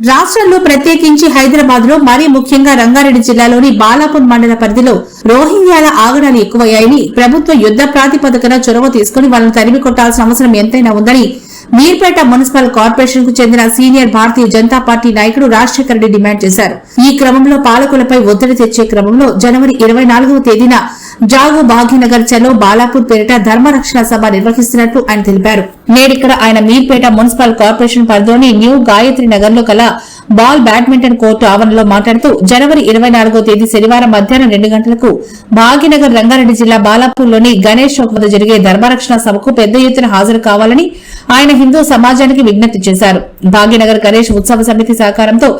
రాష్ట్రంలో ప్రత్యేకించి హైదరాబాద్లో మరీ ముఖ్యంగా రంగారెడ్డి జిల్లాలోని బాలాపూర్ మండల పరిధిలో రోహింగ్యాల ఆగడాలు ఎక్కువయ్యాయని ప్రభుత్వ యుద్ధ ప్రాతిపదికన చొరవ తీసుకుని వాళ్ళని తరిమి కొట్టాల్సిన అవసరం ఎంతైనా ఉందని మీర్పేట మున్సిపల్ కార్పొరేషన్కు చెందిన సీనియర్ భారతీయ జనతా పార్టీ నాయకుడు రాజశేఖర రెడ్డి డిమాండ్ చేశారు. ఈ క్రమంలో పాలకులపై ఒత్తిడి తెచ్చే క్రమంలో జనవరి ఇరవై నాలుగవ తేదీన జాగు భాగ్యనగర్ చలో బాలాపూర్ పేరిట ధర్మరక్షణ సభ నిర్వహిస్తున్నట్లు ఆయన తెలిపారు. నేడిక్కడ ఆయన మీర్పేట మున్సిపల్ కార్పొరేషన్ పరిధిలోని న్యూ గాయత్రి నగర్లో కల బాల్ బ్యాడ్మింటన్ కోర్టు ఆవరణలో మాట్లాడుతూ జనవరి ఇరవై నాలుగో తేదీ శనివారం మధ్యాహ్నం రెండు గంటలకు భాగ్యనగర్ రంగారెడ్డి జిల్లా బాలాపూర్లోని గణేష్ చౌక్ వద్ద జరిగే ధర్మరక్షణ సభకు పెద్ద ఎత్తున హాజరు కావాలని ఆయన హిందూ సమాజానికి విజ్ఞప్తి చేశారు. భాగ్యనగర్ గణేష్ ఉత్సవ సమితి సహకారంతో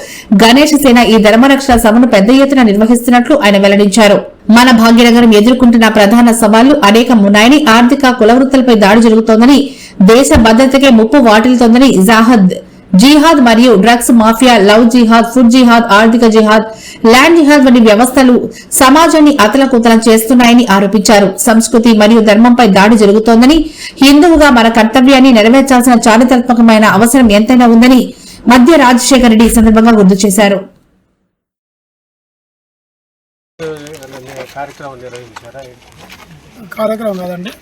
గణేష్ సేన ఈ ధర్మరక్షణ సభను పెద్ద ఎత్తున నిర్వహిస్తున్నట్లు ఆయన వెల్లడించారు. మన భాగ్యనగరం ఎదుర్కొంటున్న ప్రధాన సవాళ్ళు అనేకమున్నాయని ఆర్థిక కులవృత్తులపై దాడి జరుగుతోందని దేశ భద్రతకే ముప్పు వాటిల్తోందని జాహద్. జిహాద్ మరియు డ్రగ్స్ మాఫియా లవ్ జిహాద్ ఫుడ్ జిహాద్ ఆర్థిక జిహాద్ ల్యాండ్ జిహాద్ వంటి వ్యవస్థలు సమాజాన్ని అతలకుతలం చేస్తున్నాయని ఆరోపించారు. సంస్కృతి మరియు ధర్మంపై దాడి జరుగుతోందని హిందువుగా మన కర్తవ్యాన్ని నెరవేర్చాల్సిన చారిత్రాత్మకమైన అవసరం ఎంతైనా ఉందని మధ్య రాజశేఖర రెడ్డి ఈ సందర్భంగా గుర్తు చేశారు. కార్యక్రమం నిర్వహించారా? కార్యక్రమం కాదండి.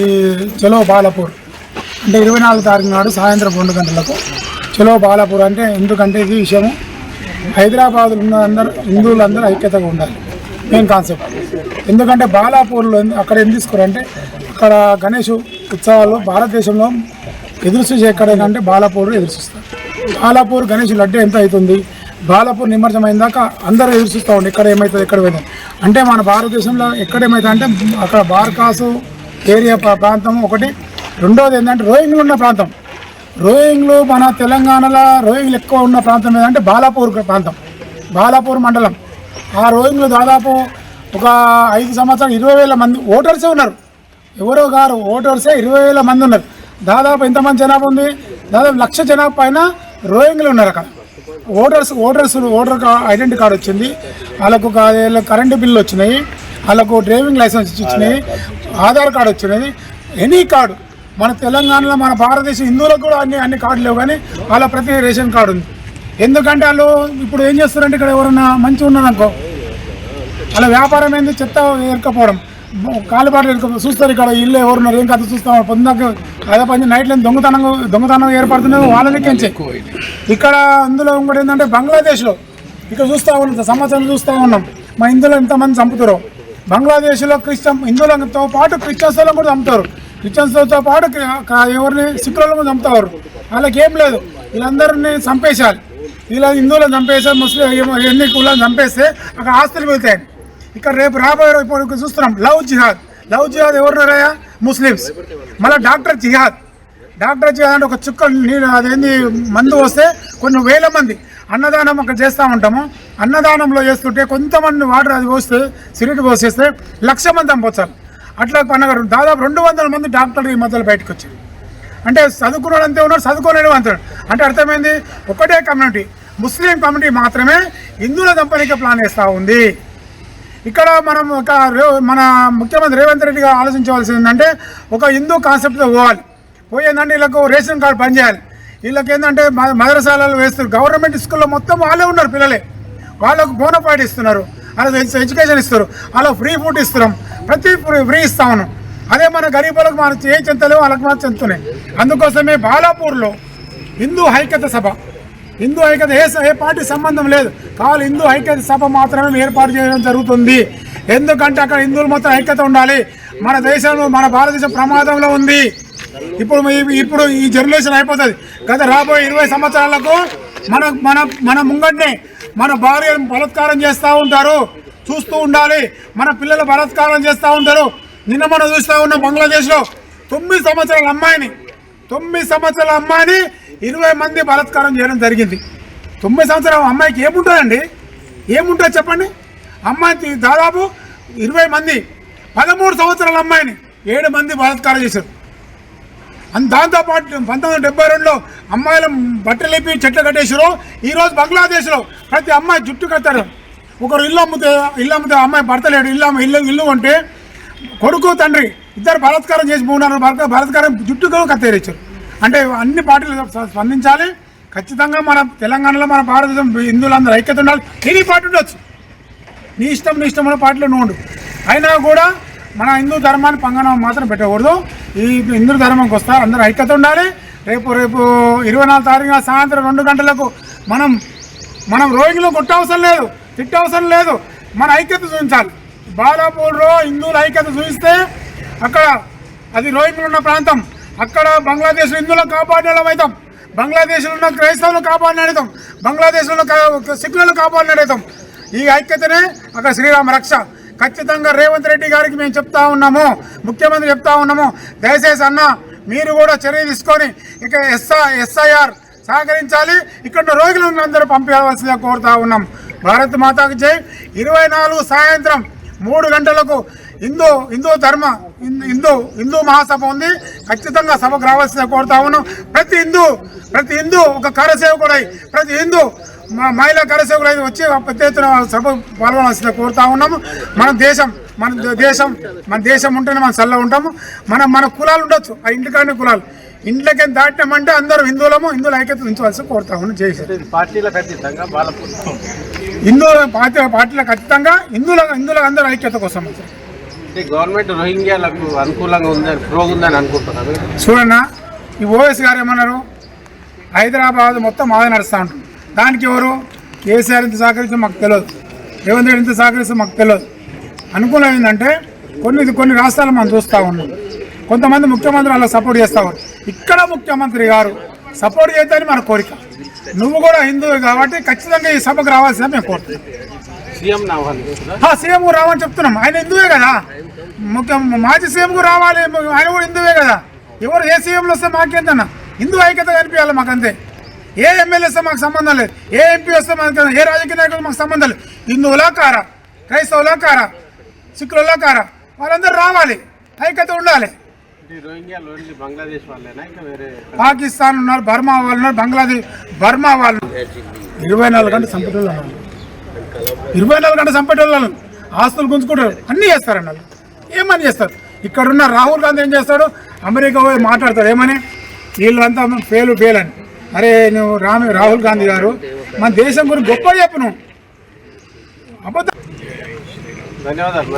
ఈ చలో బాలాపూర్ అంటే ఇరవై నాలుగు తారీఖు నాడు సాయంత్రం రెండు గంటలకు చలో బాలాపూర్ అంటే ఎందుకంటే ఇది విషయము. హైదరాబాద్లో ఉన్న అందరూ హిందువులందరూ ఐక్యతగా ఉండాలి. మెయిన్ కాన్సెప్ట్ ఎందుకంటే బాలాపూర్లో అక్కడ ఏం తీసుకురంటే అక్కడ గణేష్ ఉత్సవాలు భారతదేశంలో ఎదురు చూసి ఎక్కడైనా అంటే బాలాపూర్ ఎదురు చూస్తారు. బాలాపూర్ గణేష్ లడ్డు ఎంత అవుతుంది? బాలాపూర్ నిమజ్జనం అయిన దాకా అందరూ ఎదురుస్తూ ఉండే ఉండి ఇక్కడ ఏమవుతుంది ఎక్కడ పోయింది. అంటే మన భారతదేశంలో ఎక్కడ ఏమవుతుంది అంటే అక్కడ బార్కాసు ఏరియా ప్రాంతం ఒకటి. రెండోది ఏంటంటే రోయింగ్లు ఉన్న ప్రాంతం. రోయింగ్లు మన తెలంగాణలో రోయింగ్లు ఎక్కువ ఉన్న ప్రాంతం ఏదంటే బాలాపూర్ ప్రాంతం. బాలాపూర్ మండలం. ఆ రోయింగ్లు దాదాపు ఒక ఐదు సంవత్సరాలు ఇరవై వేల మంది ఓటర్సే ఉన్నారు. ఎవరో గారు ఓటర్సే ఇరవై వేల మంది ఉన్నారు. దాదాపు ఎంతమంది జనాభా ఉంది? దాదాపు లక్ష జనాభా పైన రోయింగ్లు ఉన్నారు అక్కడ. Voters voters voter identity card వచ్చింది. వాళ్ళకు కా- కరెంటు బిల్లు వచ్చినాయి. వాళ్ళకు డ్రైవింగ్ లైసెన్స్ ఇచ్చినాయి. ఆధార్ కార్డు వచ్చినది ఎనీ కార్డు. మన తెలంగాణలో మన భారతదేశ హిందువులకు కూడా అన్ని అన్ని కార్డులు లేవు కానీ వాళ్ళ ప్రతి రేషన్ కార్డు ఉంది. ఎందుకంటే వాళ్ళు ఇప్పుడు ఏం చేస్తారంటే ఇక్కడ ఎవరైనా మంచిగా ఉన్నారనుకో వాళ్ళ వ్యాపారం ఏంది? చెత్త ఏర్కపోవడం. కాలుబాటు ఎరక చూస్తారు ఇక్కడ ఇల్లు ఎవరున్నారు ఏం కథ చూస్తాం పొందాక అదే పని నైట్లో దొంగతనం దొంగతనం ఏర్పడుతున్నది వాళ్ళ లెక్కించే ఇక్కడ అందులో ఇంకోటి ఏంటంటే బంగ్లాదేశ్లో ఇక్కడ చూస్తూ ఉన్నాం సంవత్సరం చూస్తూ ఉన్నాం. మా హిందువులు ఎంతమంది చంపుతారో. బంగ్లాదేశ్లో క్రిస్టియన్ హిందువులతో పాటు క్రిస్టియన్స్ వాళ్ళని కూడా చంపుతారు. క్రిస్టియన్స్తో పాటు ఎవరిని సిక్కులను కూడా చంపుతారు. వాళ్ళకి ఏం లేదు. వీళ్ళందరినీ చంపేశారు. ఇలా హిందువులను చంపేస్తే ముస్లిం ఎన్ని కులాలను చంపేస్తే అక్కడ ఆస్తులు మిగులుతాయి ఇక్కడ రేపు రాబోయే రోజు చూస్తున్నాం. Love jihad. లవ్ జిహాద్ ఎవరున్నారయ్యా ముస్లిమ్స్. మళ్ళీ డాక్టర్ జిహాద్. డాక్టర్ జిహాద్ అంటే ఒక చుక్క నీళ్ళు అదేంది మందు వస్తే కొన్ని వేల మంది అన్నదానం అక్కడ చేస్తూ ఉంటాము. అన్నదానంలో చేస్తుంటే కొంతమంది వాటర్ అది పోస్తే సిరిటి పోసేస్తే లక్ష మంది చంపొచ్చారు. అట్లా పండగ దాదాపు రెండు వందల మంది డాక్టర్లు ఈ మధ్యలో బయటకు వచ్చారు. అంటే చదువుకున్నాడు అంతే ఉన్నాడు చదువుకోలేడు అంతే అంటే అర్థమైంది? ఒకటే కమ్యూనిటీ. ముస్లిం కమ్యూనిటీ మాత్రమే హిందువుల దంపనిక ప్లాన్ చేస్తూ ఉంది. ఇక్కడ మనం ఒక రే- మన ముఖ్యమంత్రి రేవంత్ రెడ్డి గారు ఆలోచించవలసింది ఏంటంటే ఒక హిందూ కాన్సెప్ట్తో పోవాలి. పోయి ఏంటంటే వీళ్ళకు రేషన్ కార్డు పనిచేయాలి వీళ్ళకి ఏంటంటే మదరసాలలో వేస్తారు. గవర్నమెంట్ స్కూల్లో మొత్తం వాళ్ళే ఉన్నారు పిల్లలే. వాళ్ళకు బోనఫైడ్ ఇస్తున్నారు. వాళ్ళకి ఎడ్యుకేషన్ ఇస్తారు అలా ఫ్రీ ఫుడ్ ఇస్తున్నాం. ప్రతి ఫ్రీ ఫ్రీ ఇస్తా ఉన్నాం. అదే మన గరీబులకు మన ఏ చెంతలేవు వాళ్ళకి మాత్రం చెందుతున్నాయి. అందుకోసమే బాలాపూర్లో హిందూ ఐక్యత సభ హిందూ ఐక్యత ఏ ఏ పార్టీ సంబంధం లేదు. కావాలి హిందూ ఐక్యత సభ మాత్రమే ఏర్పాటు చేయడం జరుగుతుంది. ఎందుకంటే అక్కడ హిందువులు మొత్తం ఐక్యత ఉండాలి. మన దేశంలో మన భారతదేశం ప్రమాదంలో ఉంది. ఇప్పుడు ఇప్పుడు ఈ జనరేషన్ అయిపోతుంది. గత రాబోయే ఇరవై సంవత్సరాలకు మన మన మన ముంగట్నే మన భార్యను బలత్కారం చేస్తూ ఉంటారు. చూస్తూ ఉండాలి. మన పిల్లలు బలత్కారం చేస్తూ ఉంటారు. నిన్న మనం చూస్తూ ఉన్న బంగ్లాదేశ్లో. తొమ్మిది సంవత్సరాల అమ్మాయిని తొమ్మిది సంవత్సరాల అమ్మాయిని ఇరవై మంది బలాత్కారం చేయడం జరిగింది. తొమ్మిది సంవత్సరాల అమ్మాయికి ఏముంటుందండి? ఏముంటుంది చెప్పండి? అమ్మాయి దాదాపు ఇరవై మంది పదమూడు సంవత్సరాల అమ్మాయిని ఏడు మంది బలాత్కారం చేశారు. అండ్ దాంతోపాటు పంతొమ్మిది వందల డెబ్బై రెండులో అమ్మాయిల బట్టలు లేపి చెట్లు కట్టేసారు ఈరోజు బంగ్లాదేశ్లో ప్రతి అమ్మాయి జుట్టు కట్టారు ఒకరు ఇల్లు అమ్ముతే ఇల్లు అమ్ముతే అమ్మాయి భర్త లేడు ఇల్లు అమ్మ- ఇల్లు ఇల్లు ఉంటే కొడుకు తండ్రి ఇద్దరు బలాత్కారం చేసి మూడున్నర బలాత్కారం జుట్టుగా కత్తేరించారు అంటే అన్ని పార్టీలు స్పందించాలి. ఖచ్చితంగా మన తెలంగాణలో మన భారతదేశం హిందువులందరూ ఐక్యత ఉండాలి. ఎనీ పార్టీ ఉండొచ్చు. నీ ఇష్టం నీ ఇష్టమైన పార్టీలో నువ్వు అయినా కూడా మన హిందూ ధర్మాన్ని పంగనం మాత్రం పెట్టకూడదు. ఈ హిందూ ధర్మంకి వస్తారు అందరూ ఐక్యత ఉండాలి. రేపు రేపు ఇరవై నాలుగు తారీఖున సాయంత్రం రెండు గంటలకు మనం మనం రోహింగ్లో కొట్టవసరం లేదు. తిట్టవసరం లేదు. మన ఐక్యత చూపించాలి. బాలాపూర్లో హిందువుల ఐక్యత చూపిస్తే అక్కడ అది రోహింగ్లు ఉన్న ప్రాంతం. అక్కడ బంగ్లాదేశ్ హిందువులను కాపాడడం అవుతాం. బంగ్లాదేశ్లో ఉన్న క్రైస్తవులను కాపాడినడతాం బంగ్లాదేశ్లో కా- సిక్కులను కాపాడినడతాం ఈ ఐక్యతనే అక్కడ శ్రీరామ రక్ష. ఖచ్చితంగా రేవంత్ రెడ్డి గారికి మేము చెప్తా ఉన్నాము. ముఖ్యమంత్రి చెప్తా ఉన్నాము. దయచేసి అన్న మీరు కూడా చర్య తీసుకొని ఇక ఎస్ఐ ఎస్ఐఆర్ సహకరించాలి. ఇక్కడ రోగులను అందరూ పంపించవలసిందిగా కోరుతా ఉన్నాం. భారత్ మాతాకి జై. ఇరవై నాలుగు సాయంత్రం మూడు గంటలకు హిందూ హిందూ ధర్మ హిందూ- హిందూ మహాసభ ఉంది. ఖచ్చితంగా సభకు రావాల్సిందిగా కోరుతా ఉన్నాం ప్రతి హిందూ ప్రతి హిందూ ఒక కరసేవకుడై ప్రతి హిందూ మా మహిళా కరసేవకుడై వచ్చి పెద్ద ఎత్తున సభ పాల్గొనాల్సిందిగా కోరుతా ఉన్నాము. మన దేశం మన దేశం మన దేశం ఉంటేనే మనం చల్ల ఉంటాము. మనం మన కులాలు ఉండొచ్చు. ఆ ఇంటికాడిన కులాలు. ఇంట్లోకి దాటినామంటే అందరూ హిందువులము హిందువుల ఐక్యత ఉంచవలసి కోరుతా ఉన్నాం జై శ్రీ ఇది పార్టీలకు అతీతంగా బాలపూర్ హిందూ పార్టీ పార్టీలకు ఖచ్చితంగా హిందువుల హిందువుల అందరూ ఐక్యత కోసం. గవర్నమెంట్ రోహింగ్యాలకు అనుకూలంగా ఉందని ప్రోగ్ ఉందని చూడన్నా ఈ ఓఎస్ గారు ఏమన్నారు? హైదరాబాద్ మొత్తం మాదే నడుస్తూ ఉంటుంది దానికి ఎవరు? కేసీఆర్ ఇంత సహకరిస్తే మాకు తెలియదు. రేవంత్ రెడ్డి ఇంత సహకరిస్తే మాకు తెలియదు. అనుకూలం ఏంటంటే కొన్ని కొన్ని రాష్ట్రాలు మనం చూస్తూ ఉన్నాం. కొంతమంది ముఖ్యమంత్రి అలా సపోర్ట్ చేస్తారు ఇక్కడ ముఖ్యమంత్రి గారు సపోర్ట్ చేద్దని మన కోరిక. నువ్వు కూడా హిందువు కాబట్టి ఖచ్చితంగా ఈ సభకు రావాల్సిందని మేము కోరుతున్నాం. సీఎం రావని చెప్తున్నాం. ఆయన హిందువే కదా. ముఖ్య మాజీ సీఎం కు రావాలి ఆయన కూడా హిందువే కదా. ఎవరు ఏ సీఎంలు వస్తే మాకేంటన్నా? హిందూ ఐక్యత కనిపించాలి మాకు అంతే ఏ ఎమ్మెల్యే వస్తే మాకు సంబంధం లేదు. ఏ ఎంపీ వస్తే మాకు ఏ రాజకీయ నాయకులు మాకు సంబంధం లేదు. హిందువులా కారా క్రైస్తవులా కారా సిక్కులలో కారా వాళ్ళందరూ రావాలి. ఐక్యత ఉండాలి. పాకిస్తాన్ ఉన్నారు బర్మా వాళ్ళు ఉన్నారు బంగ్లాదేశ్ బర్మా వాళ్ళు ఇరవై నాలుగు గంటలు ఉన్నారు. ఇరవై నాలుగు గంటలు చంపేటోళ్ళు ఆస్తులు గుంజుకుంటారు అన్నీ చేస్తారండి వాళ్ళు. ఏమని చేస్తారు? ఇక్కడున్న రాహుల్ గాంధీ ఏం చేస్తాడు? అమెరికా పోయి మాట్లాడతాడు. ఏమని? వీళ్ళంతా ఫెయిల్ ఫెయిల్ అని. అరే నువ్వు రామ రాహుల్ గాంధీ గారు మన దేశం గురించి గొప్ప చెప్పు నువ్వు. అబద్ధం. ధన్యవాదాలు.